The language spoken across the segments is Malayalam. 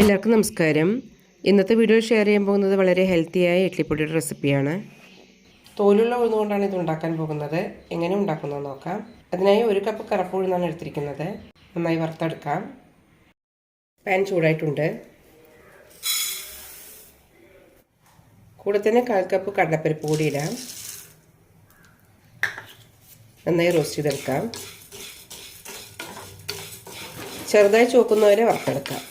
എല്ലാവർക്കും നമസ്കാരം. ഇന്നത്തെ വീഡിയോ ഷെയർ ചെയ്യാൻ പോകുന്നത് വളരെ ഹെൽത്തിയായ ഇഡ്ലിപ്പൊടിയുടെ റെസിപ്പിയാണ് തോലുള്ള ഉഴുന്നുകൊണ്ടാണ് ഇത് ഉണ്ടാക്കാൻ പോകുന്നത്. എങ്ങനെ ഉണ്ടാക്കുന്നത് നോക്കാം. അതിനായി ഒരു കപ്പ് കറുപ്പ് ഉഴുന്നാണ് എടുത്തിരിക്കുന്നത്. നന്നായി വറുത്തെടുക്കാം. പാൻ ചൂടായിട്ടുണ്ട്. കൂടെ തന്നെ കാൽ കപ്പ് കടലപ്പരിപ്പ് കൂടി ഇടാം. നന്നായി റോസ്റ്റ് ചെയ്തെടുക്കാം. ചെറുതായി ചോക്കുന്നവരെ വറുത്തെടുക്കാം.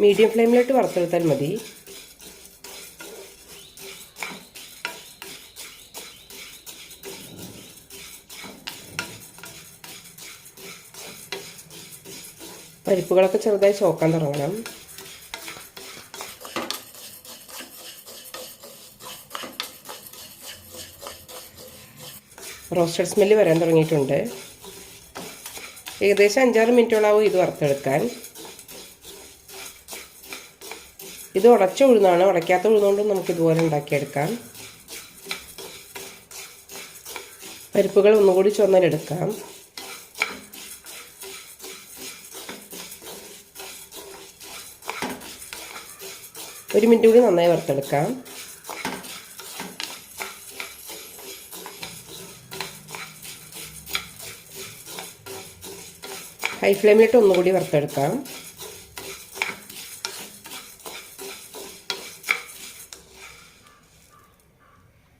മീഡിയം ഫ്ലെയിമിലിട്ട് വറുത്തെടുത്താൽ മതി. പരിപ്പുകളൊക്കെ ചെറുതായി ചോക്കാൻ തുടങ്ങണം. റോസ്റ്റഡ് സ്മെല്ല് വരാൻ തുടങ്ങിയിട്ടുണ്ട്. ഏകദേശം അഞ്ചാറ് മിനിറ്റോളാവും ഇത് വറുത്തെടുക്കാൻ. ഇത് ഉടച്ച ഉഴുന്നാണ്. ഉടയ്ക്കാത്ത ഉഴുന്നുകൊണ്ടും നമുക്ക് ഇതുപോലെ ഉണ്ടാക്കിയെടുക്കാം. പരിപ്പുകൾ ഒന്നുകൂടി ചുവന്നലെടുക്കാം ഒരു മിനിറ്റ് കൂടി നന്നായി വറുത്തെടുക്കാം. ഹൈ ഫ്ലെയിമിലിട്ട് ഒന്നുകൂടി വറുത്തെടുക്കാം.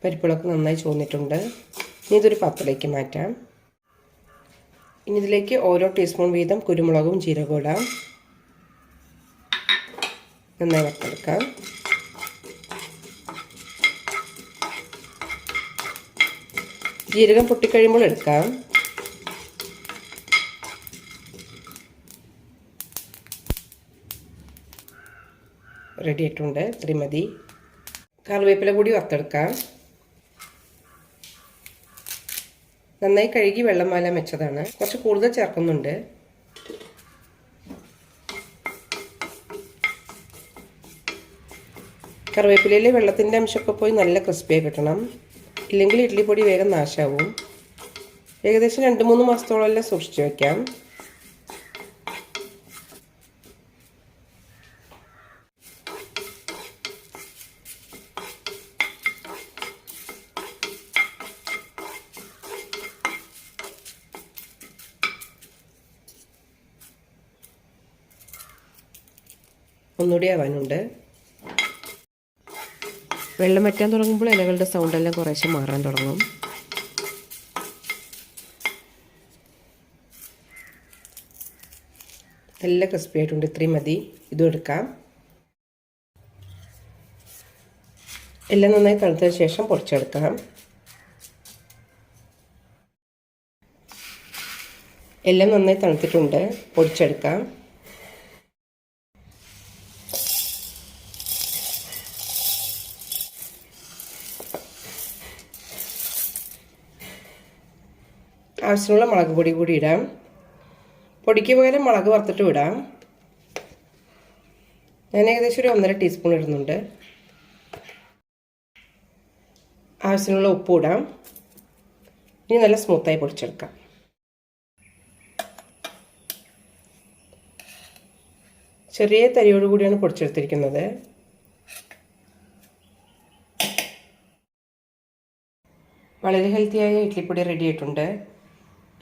പരിപ്പുകളൊക്കെ നന്നായി ചുവന്നിട്ടുണ്ട്. ഇനി ഇതൊരു പത്തിലേക്ക് മാറ്റാം. ഇനി ഇതിലേക്ക് ഓരോ ടീസ്പൂൺ വീതം കുരുമുളകും ജീരകവും ഇടാം. നന്നായി വറുത്തെടുക്കാം. ജീരകം പൊട്ടിക്കഴിയുമ്പോൾ എടുക്കാം. റെഡി ആയിട്ടുണ്ട്. ഇത്രയും മതി. കറിവേപ്പില കൂടി വറുത്തെടുക്കാം. നന്നായി കഴുകി വെള്ളം വാലാൻ വെച്ചതാണ്. കുറച്ച് കൂടുതൽ ചേർക്കുന്നുണ്ട്. കറിവേപ്പിലയിൽ വെള്ളത്തിന്റെ അംശമൊക്കെ പോയി നല്ല ക്രിസ്പിയായി കിട്ടണം. ഇല്ലെങ്കിൽ ഇഡ്ഡലി പൊടി വേഗം നാശാവും ഏകദേശം രണ്ട് മൂന്ന് മാസത്തോളം എല്ലാം സൂക്ഷിച്ചു വയ്ക്കാം ഒന്നുകൂടി ആവാനുണ്ട്. വെള്ളം വറ്റാൻ തുടങ്ങുമ്പോൾ ഇലകളുടെ സൗണ്ട് സൗണ്ടെല്ലാം കുറേശ്ശെ മാറാൻ തുടങ്ങും. നല്ല ക്രിസ്പി ആയിട്ടുണ്ട്. ഇത്രയും മതി. ഇതും എടുക്കാം. എല്ലാം നന്നായി തണുത്തതിന് ശേഷം പൊടിച്ചെടുക്കാം. എല്ലാം നന്നായി തണുത്തിട്ടുണ്ട്. പൊടിച്ചെടുക്കാം. ആവശ്യമുള്ള മുളക് പൊടി കൂടി ഇടാം. പൊടിക്ക് പകരം മുളക് വറുത്തിട്ട് ഇടാം ഞാൻ ഏകദേശം ഒരു ഒന്നര ടീസ്പൂൺ ഇടുന്നുണ്ട്. ആവശ്യമുള്ള ഉപ്പ് ഇടാം. ഇനി നല്ല സ്മൂത്തായി പൊടിച്ചെടുക്കാം. ചെറിയ തരിയോട് കൂടിയാണ് പൊടിച്ചെടുത്തിരിക്കുന്നത്. വളരെ ഹെൽത്തിയായ ഇഡ്ലിപ്പൊടി റെഡി ആയിട്ടുണ്ട്.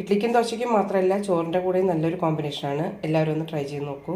ഇഡ്ലിക്കും ദോശയ്ക്കും മാത്രമല്ല ചോറിന്റെ കൂടെയും നല്ലൊരു കോമ്പിനേഷനാണ് എല്ലാവരും ഒന്ന് ട്രൈ ചെയ്ത് നോക്കൂ.